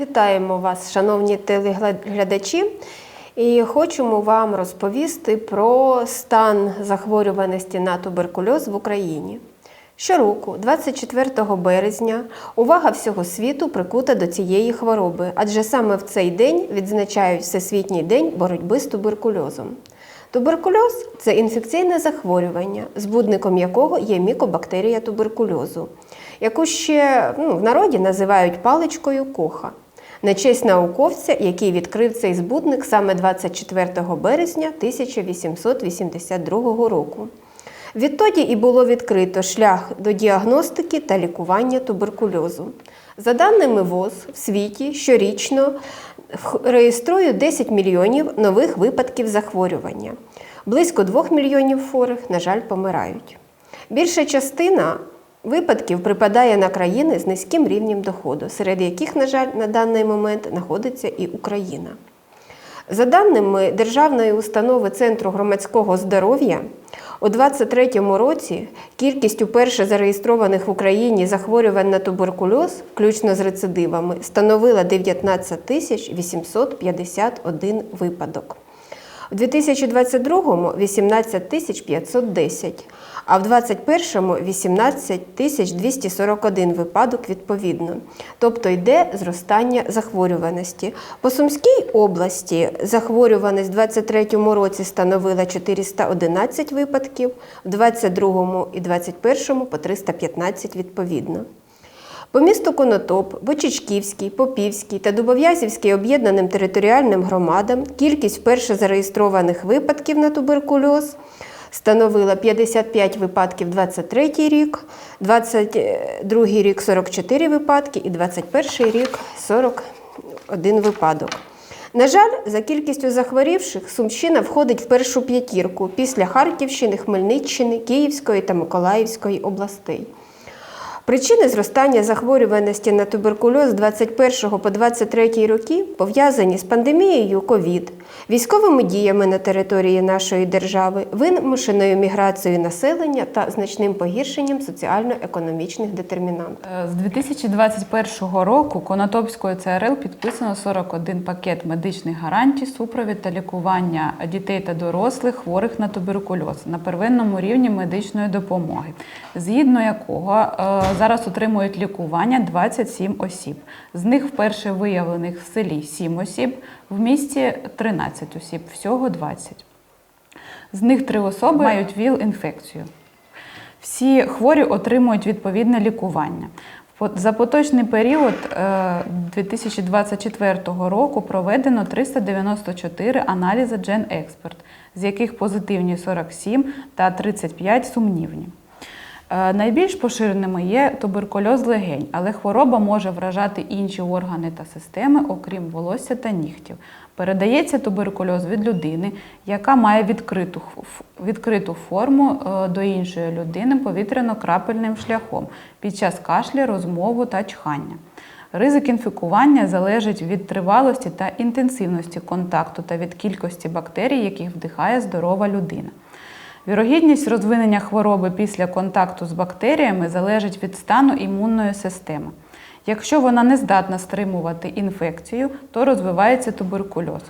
Вітаємо вас, шановні телеглядачі. І хочемо вам розповісти про стан захворюваності на туберкульоз в Україні. Щороку, 24 березня, увага всього світу прикута до цієї хвороби, адже саме в цей день відзначають Всесвітній день боротьби з туберкульозом. Туберкульоз це інфекційне захворювання, збудником якого є мікобактерія туберкульозу, яку ще ну, в народі називають паличкою коха. На честь науковця, який відкрив цей збудник саме 24 березня 1882 року. Відтоді і було відкрито шлях до діагностики та лікування туберкульозу. За даними ВОЗ, в світі щорічно реєструють 10 мільйонів нових випадків захворювання. Близько 2 мільйонів хворих, на жаль, помирають. Більша частина випадків припадає на країни з низьким рівнем доходу, серед яких, на жаль, на даний момент знаходиться і Україна. За даними Державної установи Центру громадського здоров'я, у 2023 році кількість уперше зареєстрованих в Україні захворювань на туберкульоз, включно з рецидивами, становила 19 тисяч 851 випадок. У 2022-му 18 тисяч 510, а в 2021-му 18 тисяч 241 випадок відповідно. Тобто йде зростання захворюваності. По Сумській області захворюваність в 2023 році становила 411 випадків, в 2022 і 2021 по 315 відповідно. По місту Конотоп, Бочичківський, Попівський та Дубов'язівський об'єднаним територіальним громадам кількість вперше зареєстрованих випадків на туберкульоз становила 55 випадків 23 рік, 22 рік 44 випадки і 21 рік 41 випадок. На жаль, за кількістю захворівших Сумщина входить в першу п'ятірку після Харківщини, Хмельниччини, Київської та Миколаївської областей. Причини зростання захворюваності на туберкульоз з 21 по 23 роки пов'язані з пандемією ковід, військовими діями на території нашої держави, вимушеною міграцією населення та значним погіршенням соціально-економічних детермінантів. Е, З 2021 року Конотопською ЦРЛ підписано 41 пакет медичних гарантій, супровід та лікування дітей та дорослих хворих на туберкульоз на первинному рівні медичної допомоги, згідно якого е, зараз отримують лікування 27 осіб. З них вперше виявлених в селі 7 осіб, в місті 13 осіб, всього 20. З них три особи мають ВІЛ-інфекцію. Всі хворі отримують відповідне лікування. За поточний період е, 2024 року проведено 394 аналізи GenExpert, з яких позитивні 47 та 35 сумнівні. Е, Найбільш поширеними є туберкульоз легень, але хвороба може вражати інші органи та системи, окрім волосся та нігтів. Передається туберкульоз від людини, яка має відкриту, відкриту форму е, до іншої людини повітряно-крапельним шляхом під час кашля, розмови та чхання. Ризик інфікування залежить від тривалості та інтенсивності контакту та від кількості бактерій, яких вдихає здорова людина. Вірогідність розвинення хвороби після контакту з бактеріями залежить від стану імунної системи. Якщо вона не здатна стримувати інфекцію, то розвивається туберкульоз.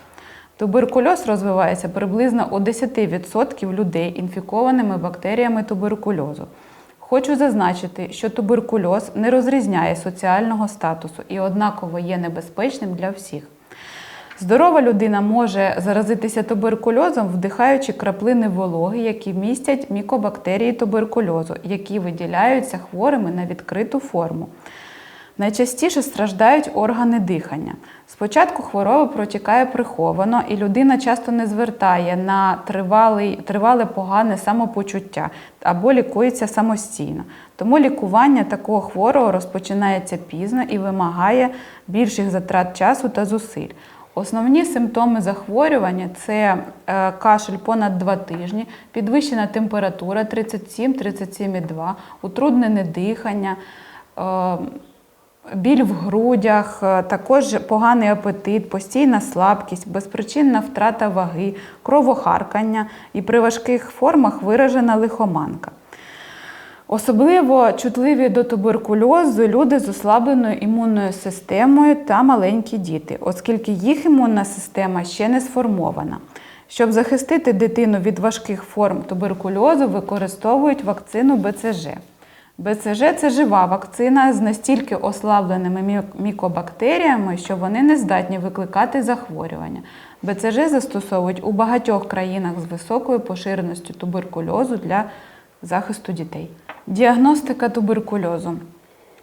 Туберкульоз розвивається приблизно у 10% людей інфікованими бактеріями туберкульозу. Хочу зазначити, що туберкульоз не розрізняє соціального статусу і однаково є небезпечним для всіх. Здорова людина може заразитися туберкульозом, вдихаючи краплини вологи, які містять мікобактерії туберкульозу, які виділяються хворими на відкриту форму. Найчастіше страждають органи дихання. Спочатку хвороба протікає приховано, і людина часто не звертає на тривалий, тривале погане самопочуття або лікується самостійно. Тому лікування такого хворого розпочинається пізно і вимагає більших затрат часу та зусиль. Основні симптоми захворювання це е, кашель понад 2 тижні, підвищена температура 37-37,2, утруднене дихання. е, Біль в грудях, е, також поганий апетит, постійна слабкість, безпричинна втрата ваги, кровохаркання і при важких формах виражена лихоманка. Особливо чутливі до туберкульозу люди з ослабленою імунною системою та маленькі діти, оскільки їх імунна система ще не сформована. Щоб захистити дитину від важких форм туберкульозу, використовують вакцину БЦЖ. БЦЖ це жива вакцина з настільки ослабленими мікобактеріями, що вони не здатні викликати захворювання. БЦЖ застосовують у багатьох країнах з високою поширеністю туберкульозу для захисту дітей. Діагностика туберкульозу.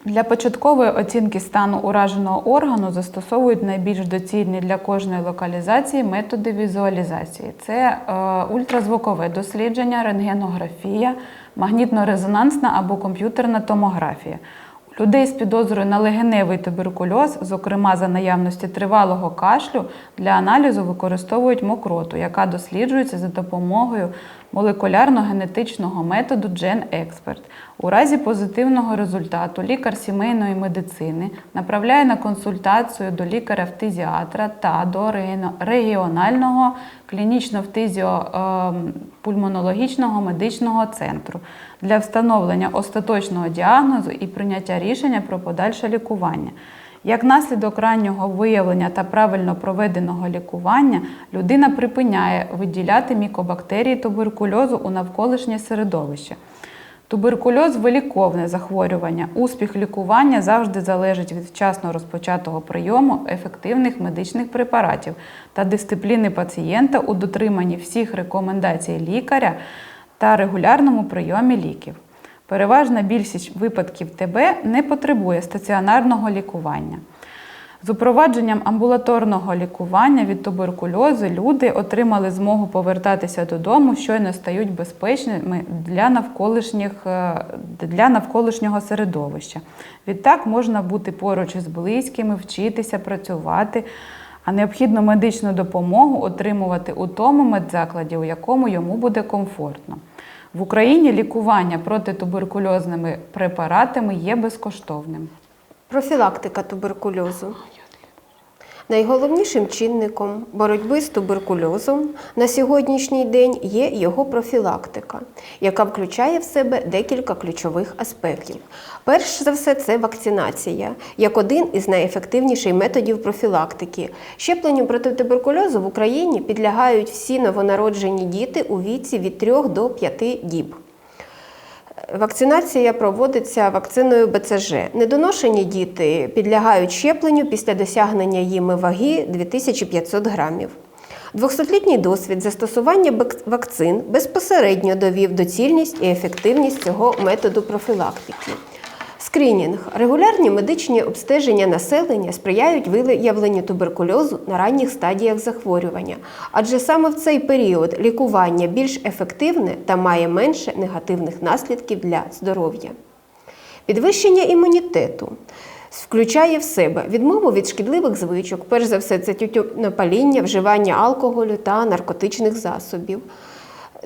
Для початкової оцінки стану ураженого органу застосовують найбільш доцільні для кожної локалізації методи візуалізації. Це е, ультразвукове дослідження, рентгенографія, магнітно-резонансна або комп'ютерна томографія. Людей з підозрою на легеневий туберкульоз, зокрема за наявності тривалого кашлю, для аналізу використовують мокроту, яка досліджується за допомогою молекулярно-генетичного методу GenExpert. У разі позитивного результату лікар сімейної медицини направляє на консультацію до лікаря-фтизіатра та до регіонального клінічно-фтизіопульмонологічного медичного центру для встановлення остаточного діагнозу і прийняття рішення про подальше лікування. Як наслідок раннього виявлення та правильно проведеного лікування, людина припиняє виділяти мікобактерії туберкульозу у навколишнє середовище. Туберкульоз виліковне захворювання. Успіх лікування завжди залежить від вчасно розпочатого прийому ефективних медичних препаратів та дисципліни пацієнта у дотриманні всіх рекомендацій лікаря та регулярному прийомі ліків. Переважна більшість випадків ТБ не потребує стаціонарного лікування. З упровадженням амбулаторного лікування від туберкульозу люди отримали змогу повертатися додому, щойно стають безпечними для, навколишніх, е, для навколишнього середовища. Відтак можна бути поруч із близькими, вчитися, працювати, а необхідну медичну допомогу отримувати у тому медзакладі, у якому йому буде комфортно. В Україні лікування протитуберкульозними препаратами є безкоштовним. Профілактика туберкульозу. Найголовнішим чинником боротьби з туберкульозом на сьогоднішній день є його профілактика, яка включає в себе декілька ключових аспектів. Перш за все, це вакцинація, як один із найефективніших методів профілактики. Щепленню проти туберкульозу в Україні підлягають всі новонароджені діти у віці від 3 до 5 діб. Вакцинація проводиться вакциною БЦЖ. Недоношені діти підлягають щепленню після досягнення їми ваги 2500 грамів. Двохсотлітній досвід застосування вакцин безпосередньо довів доцільність і ефективність цього методу профілактики. Скринінг. Регулярні медичні обстеження населення сприяють виявленню туберкульозу на ранніх стадіях захворювання, адже саме в цей період лікування більш ефективне та має менше негативних наслідків для здоров'я. Підвищення імунітету включає в себе відмову від шкідливих звичок, перш за все, це тютюнопаління, вживання алкоголю та наркотичних засобів.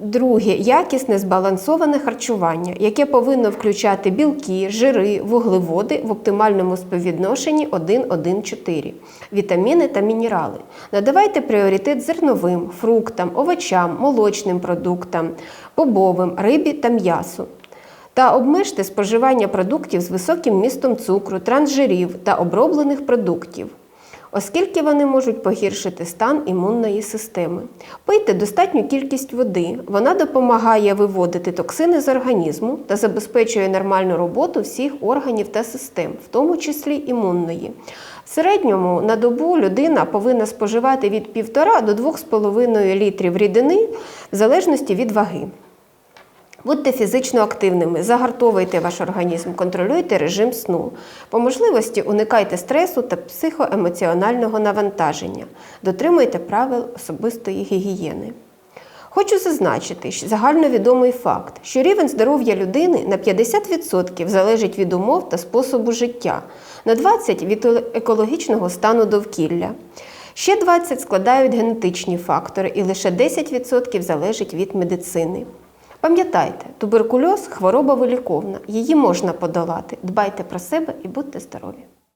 Друге якісне збалансоване харчування, яке повинно включати білки, жири, вуглеводи в оптимальному співвідношенні 1-1-4, вітаміни та мінерали. Надавайте пріоритет зерновим, фруктам, овочам, молочним продуктам, бобовим, рибі та м'ясу. Та обмежте споживання продуктів з високим містом цукру, трансжирів та оброблених продуктів оскільки вони можуть погіршити стан імунної системи. Пийте достатню кількість води. Вона допомагає виводити токсини з організму та забезпечує нормальну роботу всіх органів та систем, в тому числі імунної. В середньому на добу людина повинна споживати від 1,5 до 2,5 літрів рідини в залежності від ваги. Будьте фізично активними, загартовуйте ваш організм, контролюйте режим сну. По можливості уникайте стресу та психоемоціонального навантаження. Дотримуйте правил особистої гігієни. Хочу зазначити що загальновідомий факт, що рівень здоров'я людини на 50% залежить від умов та способу життя, на 20% від екологічного стану довкілля. Ще 20 складають генетичні фактори і лише 10% залежить від медицини. Пам'ятайте, туберкульоз хвороба виліковна, її можна подолати. Дбайте про себе і будьте здорові!